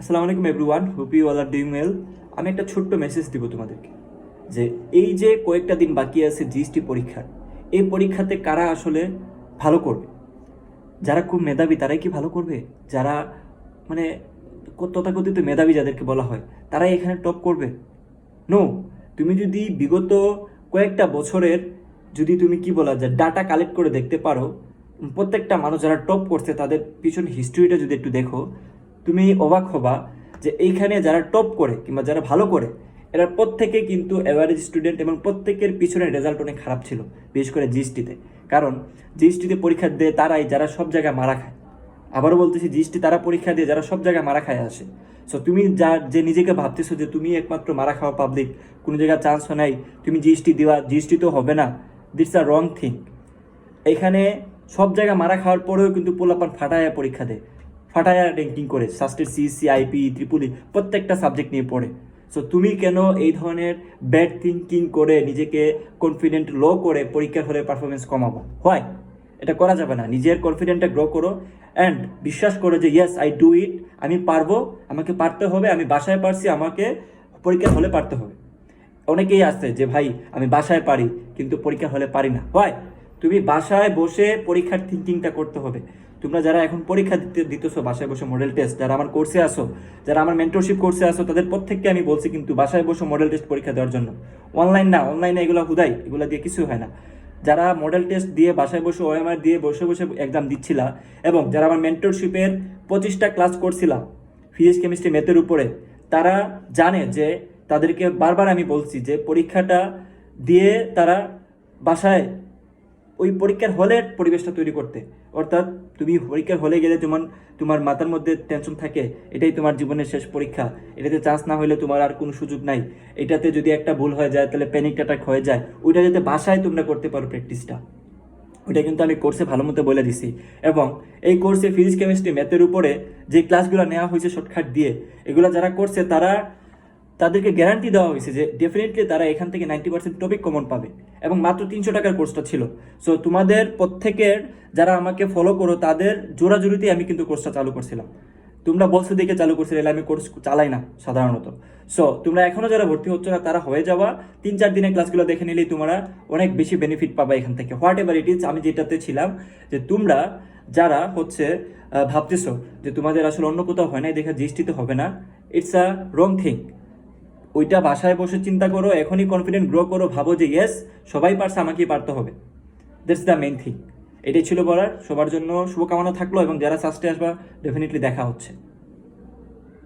আসসালামু আলাইকুম everyone hope you all are doing well আমি একটা ছোট্ট মেসেজ দিব তোমাদেরকে, যে এই যে কয়েকটা দিন বাকি আছে জিএসটি পরীক্ষার, এই পরীক্ষাতে কারা আসলে ভালো করবে? যারা খুব মেধাবী, তারাই কি ভালো করবে? যারা মানে তথাকথিত মেধাবী যাদেরকে বলা হয়, তারাই এখানে টপ করবে? নো তুমি যদি বিগত কয়েকটা বছরের যদি তুমি কি বলা যায় ডাটা কালেক্ট করে দেখতে পারো, প্রত্যেকটা মানুষ যারা টপ করছে, তাদের পিছন হিস্ট্রিটা যদি একটু দেখো তুমি অবাক হবা যে এইখানে যারা টপ করে কিংবা যারা ভালো করে, এরা প্রত্যেকে কিন্তু অ্যাভারেজ স্টুডেন্ট এবং প্রত্যেকের পিছনে রেজাল্ট অনেক খারাপ ছিল, বিশেষ করে জিএসটিতে। কারণ জিএসটিতে পরীক্ষা দিয়ে তারাই যারা সব জায়গায় মারা খায়। আবারও বলতেছি, জিএসটি তারা পরীক্ষা দিয়ে যারা সব জায়গায় মারা খায় আসে। সো তুমি যা, যে নিজেকে ভাবতেছো যে তুমি একমাত্র মারা খাওয়া পাবলিক কোনো জায়গায় চান্স নাই, তুমি জিএসটি দেওয়া জিএসটি তো হবে না। দিটস আ রং থিং এখানে সব জায়গায় মারা খাওয়ার পরেও কিন্তু পোলাপান ফাটায়া পরীক্ষা দেয়। ফাটায়া র্যাঙ্কিং করে সাস্টের সিসি আইপি ত্রিপুলি প্রত্যেকটা সাবজেক্ট নিয়ে পড়ে। সো তুমি কেন এই ধরনের ব্যাড থিঙ্কিং করে নিজেকে কনফিডেন্ট লো করে পরীক্ষার হলে পারফরমেন্স কমাবো? হয় এটা করা যাবে না। নিজের কনফিডেন্টটা গ্রো করো অ্যান্ড বিশ্বাস করো যে ইয়েস আই ডু ইট আমি পারব, আমাকে পারতে হবে, আমি বাসায় পারছি, আমাকে পরীক্ষার হলে পারতে হবে। অনেকেই আছে যে, ভাই, আমি বাসায় পারি, কিন্তু পরীক্ষা হলে পারি না। হয় তুমি বাসায় বসে পরীক্ষার থিঙ্কিংটা করতে হবে। তোমরা যারা এখন পরীক্ষা দিতে দিতেছো, বাসায় বসে মডেল টেস্ট যারা আমার কোর্সে আসো যারা আমার মেন্টরশিপ কোর্সে আসো তাদের প্রত্যেককে আমি বলছি কিন্তু বাসায় বসে মডেল টেস্ট পরীক্ষা দেওয়ার জন্য। অনলাইন না অনলাইনে এগুলো হুদাই, এগুলো দিয়ে কিছু হয় না। যারা মডেল টেস্ট দিয়ে বাসায় বসে ওএমআর দিয়ে বসে বসে এক্সাম দিচ্ছিলা এবং যারা আমার মেন্টরশিপের পঁচিশটা ক্লাস করছিলাম ফিজিক্স কেমিস্ট্রি ম্যাথের উপরে, তারা জানে যে তাদেরকে বারবার আমি বলছি যে পরীক্ষাটা দিয়ে তারা বাসায় ওই পরীক্ষার হলের পরিবেশটা তৈরি করতে। অর্থাৎ তুমি পরীক্ষার হলে গেলে তোমার তোমার মাথার মধ্যে টেনশন থাকে, এটাই তোমার জীবনের শেষ পরীক্ষা। এটাতে চান্স না হলে তোমার আর কোনো সুযোগ নাই। এটাতে যদি একটা ভুল হয়ে যায়, তাহলে প্যানিক অ্যাটাক হয়ে যায়। ওইটা যাতে বাসায় তোমরা করতে পারো প্র্যাকটিসটা ওইটা কিন্তু আমি কোর্সে ভালো মতো বলে দিছি। এবং এই কোর্সে ফিজিক্স কেমিস্ট্রি ম্যাথের উপরে যে ক্লাসগুলো নেওয়া হয়েছে শর্টকাট দিয়ে, এগুলো যারা করছে তারা তাদেরকে গ্যারান্টি দেওয়া হয়েছে যে ডেফিনেটলি তারা এখান থেকে নাইনটি পার্সেন্ট টপিক কমন পাবে। এবং মাত্র তিনশো টাকার কোর্সটা ছিল। সো তোমাদের প্রত্যেকের যারা আমাকে ফলো করো, তাদের জোরাজুরিতেই আমি কিন্তু কোর্সটা চালু করছিলাম। তোমরা বলছো দেখে চালু করছিলে আমি কোর্স চালাই না, সাধারণত। সো তোমরা এখনও যারা ভর্তি হচ্ছে না, তারা হয়ে যাওয়া। তিন চার দিনের ক্লাসগুলো দেখে নিলেই তোমরা অনেক বেশি বেনিফিট পাবা এখান থেকে। হোয়াট এভার ইট ইজ আমি যেটাতে ছিলাম, যে তোমরা যারা হচ্ছে ভাবতেছো যে তোমাদের আসলে অন্য কোথাও হয় নাই দেখে জিএসটিতে হবে না ইটস আ রং থিং ওইটা বাসায় বসে চিন্তা করো, এখনই কনফিডেন্ট গ্রো করো, ভাবো যে ইয়েস সবাই পারছে, আমাকেই পারতে হবে। দ্যাটস দ্য মেন থিং এটাই ছিল বলার। সবার জন্য শুভকামনা থাকল এবং যারা সাস্টে আসবা ডেফিনেটলি দেখা হচ্ছে।